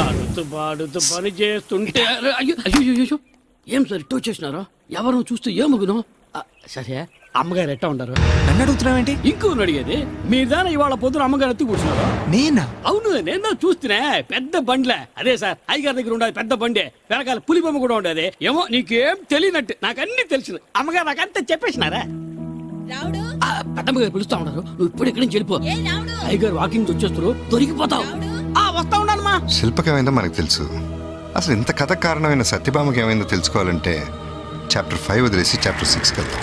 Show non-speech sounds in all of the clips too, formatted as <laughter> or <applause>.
ఆడుతూ పాడుతూ పని చేస్తుంటే అయ్యో అయ్యో అయ్యో, ఏం సార్ ఇట్టు వచ్చేసినారు? ఎవరు చూస్తూ ఏమగును సరే అమ్మగారు ఎట్టా ఉంటారు నన్ను అడుగుతున్నావేంటి? ఇంకో అడిగేది మీరు దాని ఇవాళ పొద్దున అమ్మగారు ఎత్తి కూర్చున్నారు? నేనా? అవును నేను చూస్తున్నా. పెద్ద బండ్లే. అదే సార్ అయ్యగారి దగ్గర ఉండేది పెద్ద బండే. వెనకాల పులి బొమ్మ కూడా ఉండేది. ఏమో నీకేం తెలియనట్టు. నాకు అన్ని తెలిసింది అమ్మగారు నాకు అంతా చెప్పేసినారా? ఆ, పెద్దమ్మ గారు పిలుస్తా ఉన్నారు. నువ్వు ఇప్పుడు ఇక్కడి నుంచి వెళ్ళిపో. ఏ రావుడు? అయ్యగారు వాకింగ్ వచ్చేస్తారు. దొరికిపోతావు. ఆ వస్తా ఉన్నానమ్మా శిల్పకి ఏమైందో మనకు తెలుసు. అసలు ఇంత కథ కారణమైన సత్యభామకి ఏమైందో తెలుసుకోవాలంటే చాప్టర్ ఫైవ్ వదిలేసి చాప్టర్ సిక్స్కి వెళ్తాం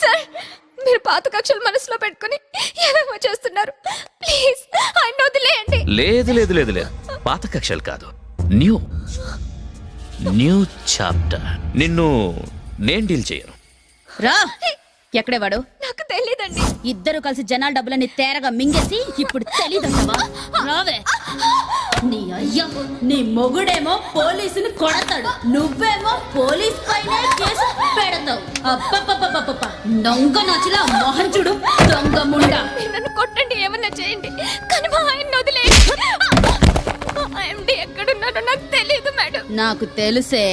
సార్ మీరు పాత కక్షలు మనసులో పెట్టుకుని ఏమేమో చేస్తున్నారు. ప్లీజ్ ఆయన వదిలేయండి. లేదు లేదు లేదు లేదు. పాత కక్షలు కాదు. న్యూ. New chapter. నిన్ను నేను డీల్ చేయను. రా. ఎక్కడే వాడు నాకు తెలియదండి ఇద్దరు కలిసి జనాల డబ్బులని తేరగా మింగేసి ఇప్పుడు తెలీదంటావా? రావే. నీ అయ్య నీ మొగుడేమో పోలీసుని కొడతాడు. నువ్వేమో పోలీస్ పైన కేసు పెడతావు. అబ్బబ్బబ్బబ్బబ్బ దొంగ నచ్చిలా మొహం చూడు దొంగ ముండా. నన్ను కొట్టండి ఏమన్నా చేయండి. కానీ మా ఆయన వదిలేయండి ఎండి ఎక్కడున్నారో నాకు తెలియదు మేడం. నాకు తెలుసే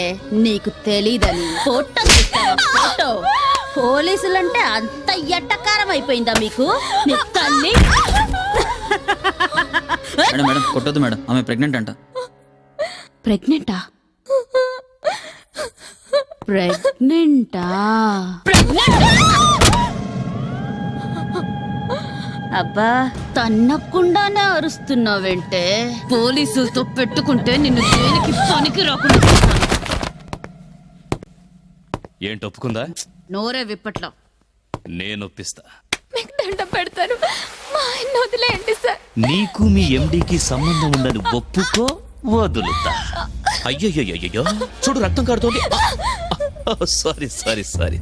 నీకు తెలీదని. ఫోటో తీస్తావా? ఫోటో. పోలీసులంటే అంత ఎట్టకారం అయిపోయిందా మీకు? నీ తల్లి మేడం మేడం కొట్టొద్దు మేడం. ఆమె ప్రెగ్నెంట్ అంట. ప్రెగ్నెంటా ప్రెగ్నెంటా అబ్బా తన్నకుండానే అరుస్తున్నావేంటే? పోలీసులతో పెట్టుకుంటే నిన్ను దేనికి పనికి రాకుండా చేస్తాను. ఏంటి ఒప్పుకుందా? నోరే విప్పట్లో. నేను ఒప్పిస్తా. మీకు దండం పెడతాను మా ఆయన వదిలేయండి సార్. నీకు మీ ఎండికి సంబంధం ఉందని ఒప్పుకో వదులుతా. అయ్యయ్యో చూడు రక్తం కారుతోంది. సారీ సారీ సారీ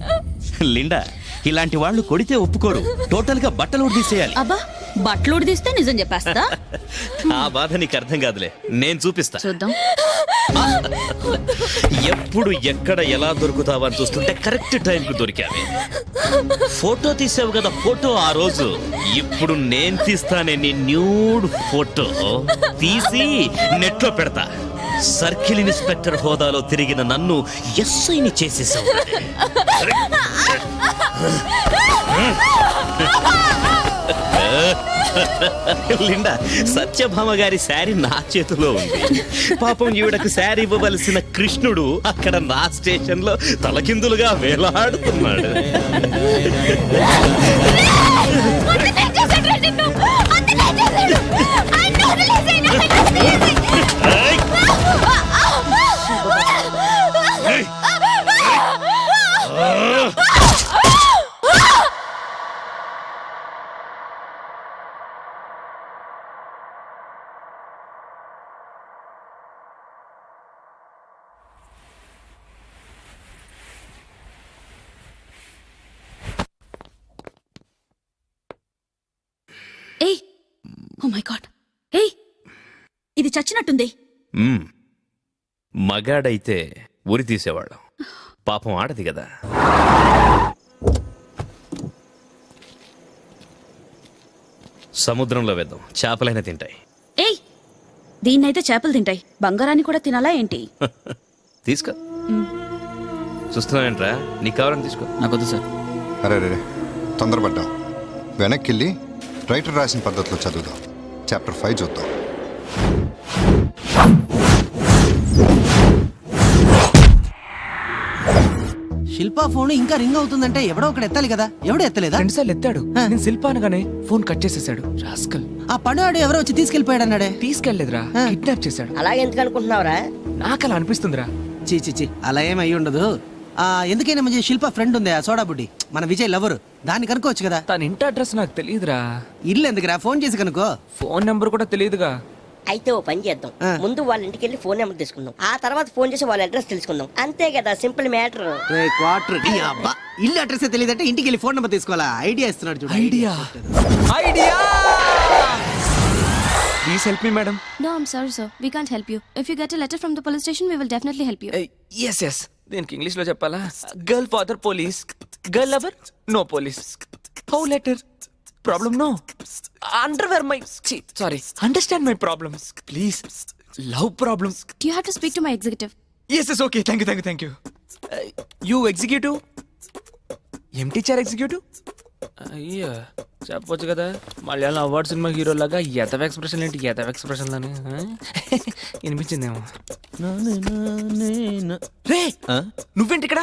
లిండా ఇలాంటి వాళ్ళు కొడితే ఒప్పుకోరు టోటల్గా బట్టలు తీసేయాలి అబ్బా బట్టలు తీస్తే నిజం చెప్పేస్తా? <laughs> ఆ బాధ నీకు అర్థం కాదులే. నేను చూపిస్తా. చూద్దాం. <laughs> ఎప్పుడు ఎక్కడ ఎలా దొరుకుతావని చూస్తుంటే కరెక్ట్ టైంకి దొరికావి. ఫోటో తీసావు కదా ఫోటో ఆ రోజు. ఇప్పుడు నేను తీస్తానే నీ న్యూడ్ ఫోటో. తీసి నెట్లో పెడతా. సర్కిల్ ఇన్స్పెక్టర్ హోదాలో తిరిగిన నన్ను ఎస్ఐని చేసేసావు లిండా సత్యభామ గారి శారీ నా చేతిలో ఉంది పాపం ఈవిడకు శారీ ఇవ్వవలసిన కృష్ణుడు అక్కడ నా స్టేషన్లో తలకిందులుగా వేలాడుతున్నాడు వదిలేయ్ ఓ మై గాడ్ ఏయ్ ఇది చచ్చినట్టుంది. మ్మ్. మగాడైతే ఉరి తీసేవాళ్ళం. పాపం ఆడది కదా. సముద్రంలో వేద్దాం. చేపలైనా తింటాయి. ఏయ్ దీన్నైతే చేపలు తింటాయి. బంగారాన్ని కూడా తినాలా ఏంటి? <laughs> తీసుకో. చూస్తున్నావేంట్రా? నీకు కావాలని తీసుకో. నాకొద్దు సార్. అరే రే తొందరపడ్డాం వెనక్కి వెళ్ళి రైటర్ రాసిన పద్ధతిలో చదువుదాం. చాప్టర్ ఫైవ్ చూద్దాం. శిల్పా ఫోన్ ఇంకా రింగ్ అవుతుందంటే ఎవడో ఒకడు ఎత్తాలి కదా? ఎవడు ఎత్తలేదా? రెండు సార్లు ఎత్తాడు నేను శిల్ప అనగానే ఫోన్ కట్ చేసేసాడు. రాస్కల్. ఆ పనువాడు ఎవరో వచ్చి తీసుకెళ్ళిపోయాడు అన్నాడే. తీసుకెళ్ళేదురా కిడ్నాప్ చేశాడు. అలా ఎందుకు అనుకుంటున్నావురా? నాకు అలా అనిపిస్తుందిరా. చీ చీ చీ అలా ఏం అయి ఉండదు. ఆ ఎందుకైనా మంచి శిల్ప ఫ్రెండ్ ఉంది? ఆ సోడా బుడ్డి. మన విజయ్ లవరు. దాన్ని కనుక్కోవచ్చు కదా. తన ఇంటి అడ్రస్ నాకు తెలియదురా. ఇల్లు ఎందుకురా? ఫోన్ చేసి కనుకో ఫోన్ నెంబర్ కూడా తెలియదుగా. అయితే ఓ పని చేద్దాం. ముందు వాళ్ళ ఇంటికి వెళ్ళి ఫోన్ నెంబర్ తీసుకుందాం. ఆ తర్వాత ఫోన్ చేసి వాళ్ళ అడ్రస్ తెలుసుకుందాం. అంతే కదా సింపుల్ మ్యాటర్. క్వార్టర్. అబ్బా. ఇల్లు అడ్రస్ తెలియదంటే ఇంటికి వెళ్ళి ఫోన్ నెంబర్ తీసుకోవాలా? ఐడియా ఇస్తున్నాడు చూడు. Idea. Idea! Please help me madam No, I'm sorry, sir. We can't help you. If you get a letter from the police station, we will definitely help you. Yes yes దీనికి ఇంగ్లీష్లో చెప్పాలా girl father police girl lover no police how letter problem no underwear my sorry understand my problem please love problem you have to speak to my executive yes yes okay thank you thank you thank you you executive ఏం teacher executive అయ్యా చెప్పొచ్చు కదా. Malayalam award cinema hero లాగా ఎతవ expression ఏంటి? ఎతవ expression లని <laughs> వినిపించిందేమో. రే! నువ్వేంటి ఇక్కడ?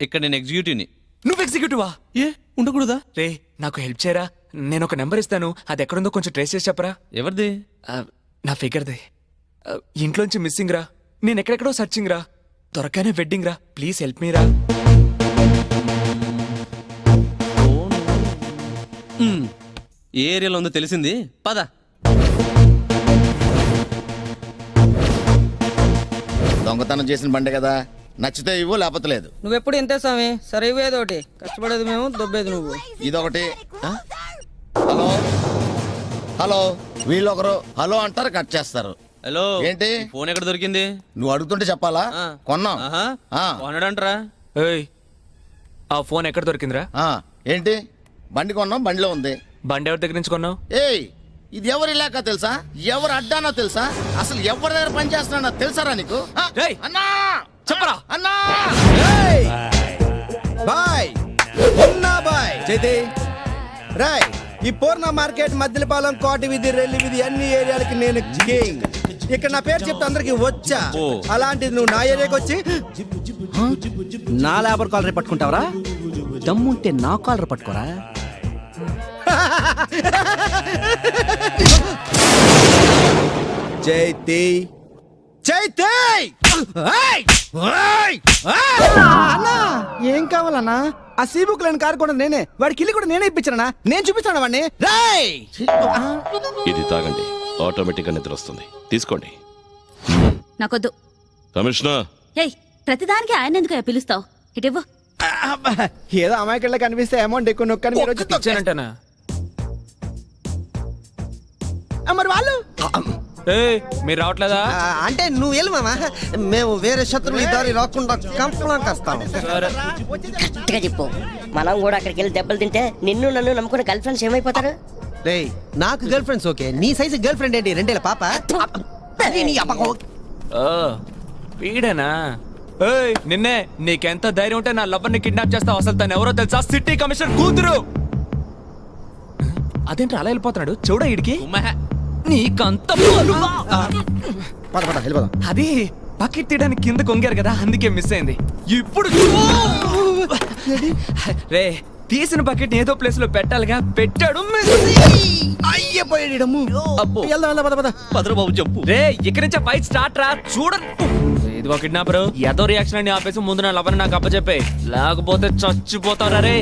ఇక్కడ నేను ఎగ్జిక్యూటివ్ని. నువ్వు ఎగ్జిక్యూటివా? ఏ? ఉండకూడదా? రే నాకు హెల్ప్ చేయరా? నేను ఒక నెంబర్ ఇస్తాను. అది ఎక్కడుందో కొంచెం ట్రేస్ చేసి చెప్పరా? ఎవరిది? ఆ, నా ఫిగర్ది. ఆ, ఇంట్లోంచి మిస్సింగ్ రా నేను ఎక్కడెక్కడో సర్చింగ్ రా త్వరగానే వెడ్డింగ్ రా ప్లీజ్ హెల్ప్ మీ రా ఏ ఏరియాలో ఉందో తెలిసింది? పద. దొంగతనం చేసిన బండి కదా. నచ్చితే ఇవ్వు లేకపోతే లేదు. నువ్వెప్పుడు ఇంతే స్వామి? సరే ఇవేదో ఒకటి. కష్టపడేది మేము దొబ్బేది నువ్వు. ఇదొకటి? హలో? హలో? వీళ్ళొకరు హలో అంటారు కట్ చేస్తారు. హలో? ఏంటి? ఫోన్ ఎక్కడ దొరికింది? నువ్వు అడుగుతుంటే చెప్పాలా. కొన్నాం. కొనడంట్రా ఏయ్ ఆ ఫోన్ ఎక్కడ దొరికిందిరా? ఆ, ఏంటి? బండి కొన్నాం బండిలో ఉంది. బండి ఎవరి దగ్గర నుంచి కొన్నావు? ఏయ్ ఇది ఎవరి ఇలాకా తెలుసా? ఎవరు అడ్డానో తెలుసా? అసలు ఎవరి దగ్గర పని చేస్తున్నా తెలుసారా నీకు? ఆ! అన్నా! చెప్పరా. అన్నా! బాయ్. ఉన్నా బాయ్. చేతి. రాయ్ ఈ పూర్ణ మార్కెట్ మద్దిలపాలెం కోటి వీధి రెల్లి వీధి అన్ని ఏరియాలకి నేను కింగ్. ఇక్కడ నా పేరు చెప్తే అందరికి వచ్చా. ఓ. అలాంటిది నువ్వు నా ఏరియాకి వచ్చి నా లేబర్ కాలర్ పట్టుకుంటావరా? దమ్ముంటే నా కాలర్ పట్టుకోరా? చైతి చైతి ఏయ్! ఏయ్! ఏయ్! అన్నా ఏం కావాలన్నా? ఆ సీ బుక్ లేని కారు కూడా నేనే. వాడికి ఇల్లు కూడా నేనే ఇప్పించానా నేను చూపిస్తాను వాడిని. రాయ్ ఇది తాగండి. ఆటోమేటిక్గా నిద్ర వస్తుంది. తీసుకోండి. నాకొద్దు. కమిషనర్ ఏయ్ ప్రతిదానికి ఆయన ఎందుకు పిలుస్తావు? ఇటివ్వు ఏదో అమాయకుల్లో కనిపిస్తే అమౌంట్ ఎక్కువ నొక్కని మీరు వచ్చి మరి వాళ్ళు? ఏయ్ మీరు రావట్లేదా? ఆ, అంటే నువ్వు వెళ్ళు మామా. మేము వేరే శత్రువులు ఈ దారి రాకుండా కంపలం కాస్తాం కరెక్ట్గా చెప్పు. మనం కూడా అక్కడికి వెళ్ళి దెబ్బలు తింటే నిన్ను నన్ను నమ్ముకున్న గర్ల్ ఫ్రెండ్స్ ఏమైపోతారు? రేయ్ నాకు గర్ల్ ఫ్రెండ్స్ ఓకే. నీ సైజు గర్ల్ ఫ్రెండ్ ఏంటి? రెండేళ్ళ పాప? అది నీ అబ్బా ఓ వీడేనా? ఏయ్ నిన్నే నీకెంత ధైర్యం ఉంటే నా లవ్వర్ని కిడ్నాప్ చేస్తావు అసలు తను ఎవరో తెలుసా? సిటీ కమిషనర్ కూతురు. అదేంటి అలా వెళ్ళిపోతున్నాడు? చూడ ఇడికి నీకంత బలువా? పద పద వెళ్ళిపోదాం అది బకెట్ తీయడానికి కింద కొంగారు కదా అందుకే మిస్ అయింది ఇప్పుడు చూ- రే తీసిన బకెట్ ఏదో ప్లేస్లో పెట్టాలిగా పెట్టాడు miss. అయ్యే పోయాడు అబ్బో. వెళ్దాం వెళ్దాం పద పద పదరు బాబు చెప్పు రే ఇక్కడి నుంచి ఫైట్ స్టార్ట్ రా చూడండి ఇది ఒక కిడ్నాపర్ ఏదో రియాక్షన్ అని ఆపేసి ముందు నా లవర్ నాకు అప్పచెప్పే లేకపోతే చచ్చిపోతారా రే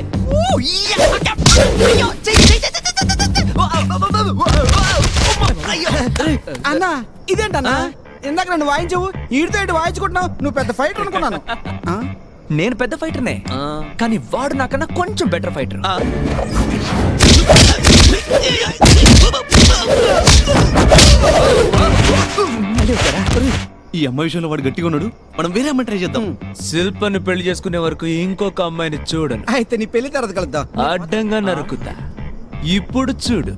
అన్నా ఇదేంటన్నా? ఇందాక నన్ను వాయించవు ఈడితో ఇటు వాయించుకుంటున్నావు నువ్వు పెద్ద ఫైటర్ అనుకున్నాను. ఆ? నేను పెద్ద ఫైటర్నే. కానీ వాడు నాకన్నా కొంచెం బెటర్ ఫైటర్. ఈ అమ్మాయి విషయంలో వాడు గట్టిగా ఉన్నాడు. మనం వేరే అమ్మాయి ట్రై చేద్దాం. శిల్పను పెళ్ళి చేసుకునే వరకు ఇంకొక అమ్మాయిని చూడను. అయితే నీ పెళ్ళి తర్వాత కలుద్దాం. అడ్డంగా నరుకుతా. ఇప్పుడు చూడు.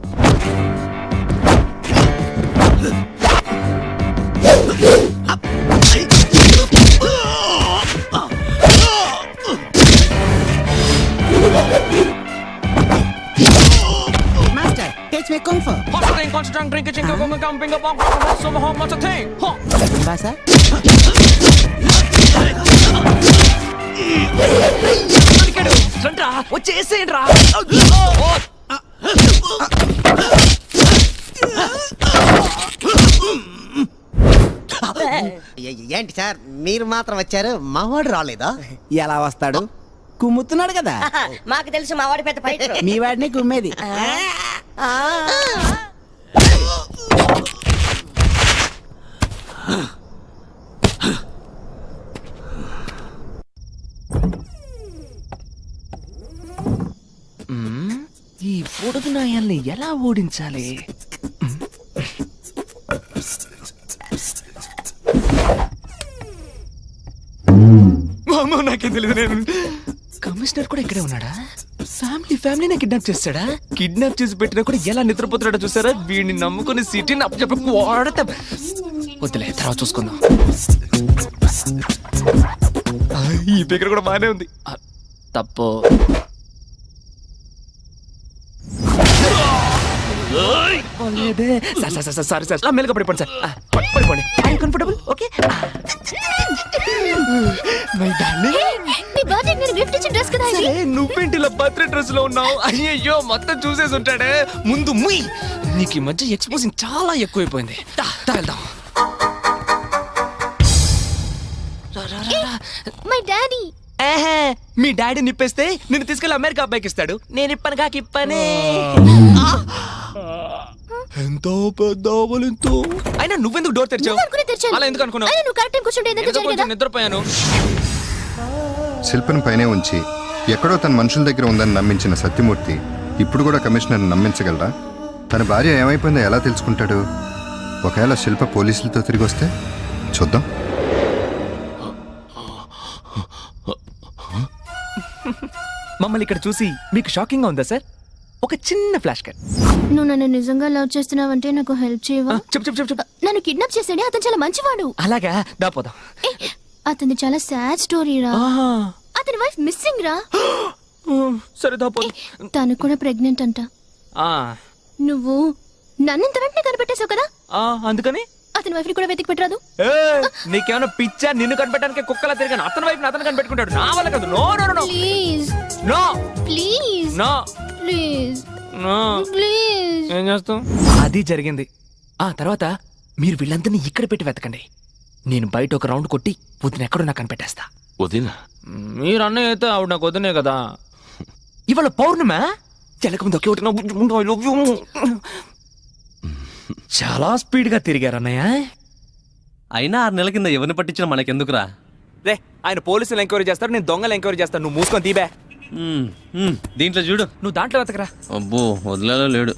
మాస్టర్ టేచ్ మీ కుంగ్ ఫు బాసా వచ్చేసేయండి రా ఏంటి సార్ మీరు మాత్రం వచ్చారు. మావాడు రాలేదా? ఎలా వస్తాడు? కుమ్ముతున్నాడు కదా. <laughs> మాకు తెలుసు మా వాడి పెద్ద ఫైటర్ మీ వాడిని కుమ్మేది. ఈ పొడుగు నాయాల్ని ఎలా ఓడించాలి? తెలియదు నేను కమిషనర్ కూడా ఇక్కడే ఉన్నాడా ఫ్యామిలీ ఫ్యామిలీనే కిడ్నాప్ చేస్తాడా కిడ్నాప్ చేసి పెట్టినా కూడా ఎలా నిద్రపోతున్నాడో చూసారా వీడిని నమ్ముకుని సిటీని అప్పచెప్ప వాడతాం వద్దులే తర్వాత చూసుకుందాం ఆ, ఈ దగ్గర కూడా బాగానే ఉంది తప్పు. Sir sir sir sorry sir మెల్లగా పడిపోండి సార్ ఆ, పడి- పడిపోండి I comfortable okay my darling నీ బర్త్డే నేను గిఫ్ట్ ఇచ్చిన డ్రెస్ కదా ఇది? నువ్వేంటి ఇలా బర్త్డే డ్రెస్లో ఉన్నావు? అయ్యయ్యో మొత్తం చూసేసి ఉంటాడే. ముందు ముయ్. నీకు ఈ మధ్య ఎక్స్పోజింగ్ చాలా ఎక్కువైపోయింది. దా, దా వెళ్దాం. రా, రా, రా, రా. మై డాడీ ఏహే, మీ డాడీ నిప్పేస్తే నిన్ను తీసుకెళ్ళి అమెరికా అబ్బాయికి ఇస్తాడు. నేను ఇప్పను కాకి ఇప్పనే. ఎంతో పెద్ద అవలింతో అయినా నువ్వెందుకు డోర్ తెరిచావు? అనుకునే తెరిచాను. అలా ఎందుకు అనుకున్నావు? అయినా నువ్వు కరెక్ట్ టైం కూర్చుంటే ఎందుకు ఏదో కొంచెం జరిగేదా నిద్రపోయాను. శిల్పను పైనే ఉంచి ఎక్కడో తన మనుషుల దగ్గర ఉందని నమ్మించిన సత్యమూర్తి ఇప్పుడు కూడా కమిషనర్ని నమ్మించగలరా? తన భార్య ఏమైపోయిందో ఎలా తెలుసుకుంటాడు? ఒకవేళ శిల్ప పోలీసులతో తిరిగి వస్తే చూద్దాం. మమ్మల్ని ఇక్కడ చూసి మీకు షాకింగ్గా ఉందా సార్? ఒక చిన్న ఫ్లాష్ కట్. నువ్వు నన్ను నిజంగా లవ్ చేస్తున్నావంటే నాకు హెల్ప్ చేయవా? చెప్పు చెప్పు చెప్పు నన్ను కిడ్నాప్ చేసాడే అతను చాలా మంచివాడు. అలాగా? దాపోదాం ఏ, అతని చాలా సాడ్ స్టోరీ రా. అతని వైఫ్ మిస్సింగ్ రా. <gasps> సరే దాపోదాం తను కూడా ప్రెగ్నెంట్ అంట. ఆ, నువ్వు నన్ను ఇంత వెంటనే కనిపెట్టేశావు కదా? అందుకని? అతని వైఫ్ని కూడా వెతికి పెట్టరాదు. నీకేమైనా పిచ్చా? నిన్ను కనిపెట్టడానికి కుక్కలా తిరిగాను. అతని వైపు అతను కనిపెట్టుకుంటాడు. నా వల్ల కాదు. No no no. Please. No. Please. No. Please. No please. ఏం చేస్తాం? అది జరిగింది. ఆ తర్వాత మీరు వీళ్ళందరినీ ఇక్కడ పెట్టి వెతకండి. నేను బయట ఒక రౌండ్ కొట్టి వదిన ఎక్కడో నాకు కనిపెట్టేస్తా. వదిన? మీరు అన్నయ్య అయితే ఆవిడ నాకు వదినే కదా. ఇవాళ పౌర్ణమ? ఒకే ఒకటి నవ్వు- ముందు I love you. చాలా స్పీడ్గా తిరిగారు అన్నయ్య. అయినా ఆరు నెలల కింద ఎవరిని పట్టించిన మనకెందుకురా? రే ఆయన పోలీసులు ఎంక్వైరీ చేస్తారు నేను దొంగలు ఎంక్వైరీ చేస్తాను. నువ్వు మూసుకొని తీబే. దీంట్లో చూడు. నువ్వు దాంట్లో వెతకరా. అబ్బో వదిలేలో లేడు.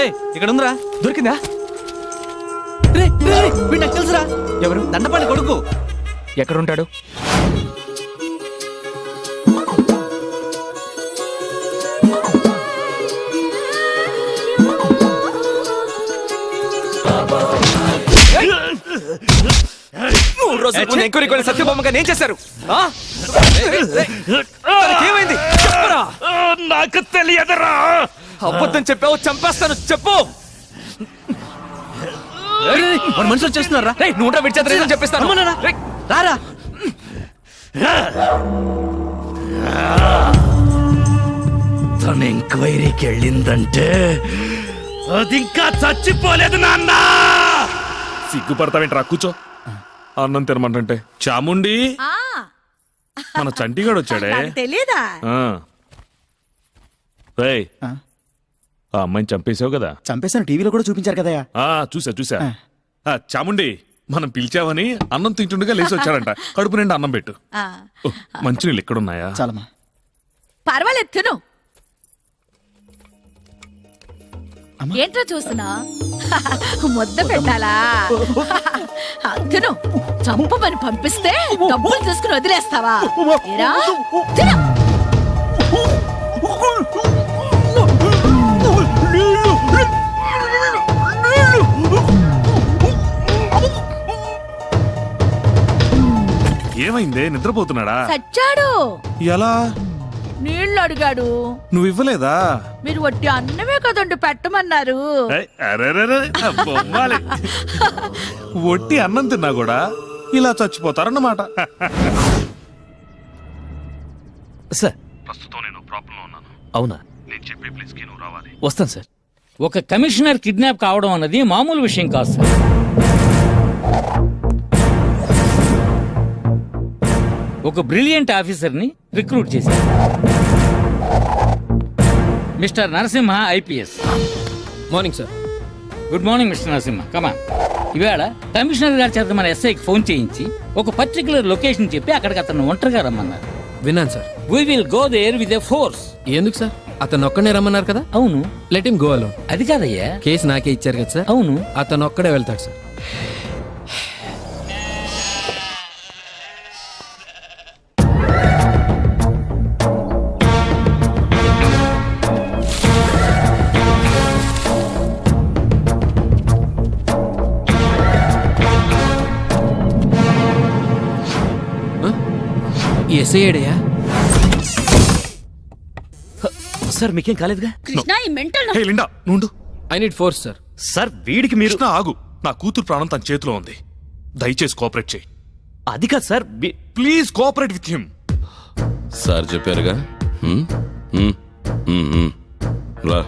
ఏయ్ ఇక్కడ ఉందిరా దొరికిందా? రే, రే, రే, వీడు నాకు తెలుసురా. ఎవరు? దండపల్లి కొడుకు. ఎక్కడ మూడు రోజుల ముందు ఎంక్వైరీ కూడా సత్యభామగా ఏం చేశారు. ఆ? తనకి ఏమైంది? చెప్పరా? నాకు తెలియదురా. అబద్ధం చెప్పావు చంపేస్తాను చెప్పు. మన మనుషులు చేస్తున్నారా రేయ్, ఉంటా విడిచేత రీజన్ చెప్పిస్తాను. అమ్మనారా? రేయ్, రారా. తన ఎంక్వైరీకి వెళ్ళిందంటే అది ఇంకా చచ్చిపోలేదు నాన్న. సిగ్గుపడతావేంట్రా? కూర్చో. అన్నం తినమంటే చాముండి. మన చంటిగాడు వచ్చాడే. తెలీదా ఆ. రేయ్, ఆ. అమ్మాయిని చంపేశావు కదా? చంపేసాను టీవీలో కూడా చూపించారు కదయ్యా ఆ చూసా చూసా ఆ, చాముండి మనం పిలిచావని అన్నం తింటుండగా లేచి వచ్చాడంట. కడుపు నిండా అన్నం పెట్టు. ఓ, మంచినీళ్ళు ఎక్కడున్నాయా? చాలమ్మా. పర్వాలేదు తిను. ఏంట్రా చూస్తున్నా? <laughs> ముద్ద పెట్టాలా? <laughs> తిను చంపమని పంపిస్తే డబ్బులు తీసుకుని వదిలేస్తావా? ఏరా? తిను ఏమైందే? నిద్రపోతున్నాడా? చచ్చాడు ఎలా? నీళ్ళు అడిగాడు. నువ్వు ఇవ్వలేదా మీరు వట్టి అన్నమే కదండి పెట్టమన్నారు. ఏయ్, అరెరెరె, ఆ బొమ్మాలి. ఒట్టి అన్నం తిన్నా కూడా ఇలా చచ్చిపోతారన్నమాట. సార్. ప్రస్తుతం నేను ఉన్నాను. అవునా? నేను చెప్పే ప్లేస్కి నువ్వు రావాలి. వస్తాను సార్. ఒక కమిషనర్ కిడ్నాప్ కావడం అన్నది మామూలు విషయం కాదు సార్. ఒక బ్రిలియంట్ ఆఫీసర్ని రిక్రూట్ చేశారు. Mister Narasimha IPS. Morning sir. Good morning mister Narasimha. కమా ఇవాళ కమిషనర్ గారి చేత మన ఎస్ఐకి ఫోన్ చేయించి ఒక పర్టికులర్ లొకేషన్ చెప్పి అక్కడికి అతను ఒంటరిగా రమ్మన్నారు. విన్నాను sir. We will go there with a force ఎందుకు సార్? అతను ఒక్కడే రమ్మన్నారు కదా? అవును. లెట్ హిమ్ గో అలో అది కాదయ్యా. కేసు నాకే ఇచ్చారు కదా సార్? అవును. అతను ఒక్కడే వెళ్తాడు సార్. ఎస్ఐ ఏడయా సార్ మీకేం కాలేదుగా? కృష్ణ ఈ మెంటల్ హే లిండా నుండు. I need force sir sir వీడికి మీరు కృష్ణ ఆగు. నా కూతురు ప్రాణం తన చేతిలో ఉంది. దయచేసి కోఆపరేట్ చేయి. అది కాదు sir please cooperate with him sir చెప్పారుగా? హ్మ్? హ్మ్? హ్మ్, హ్మ్. రా.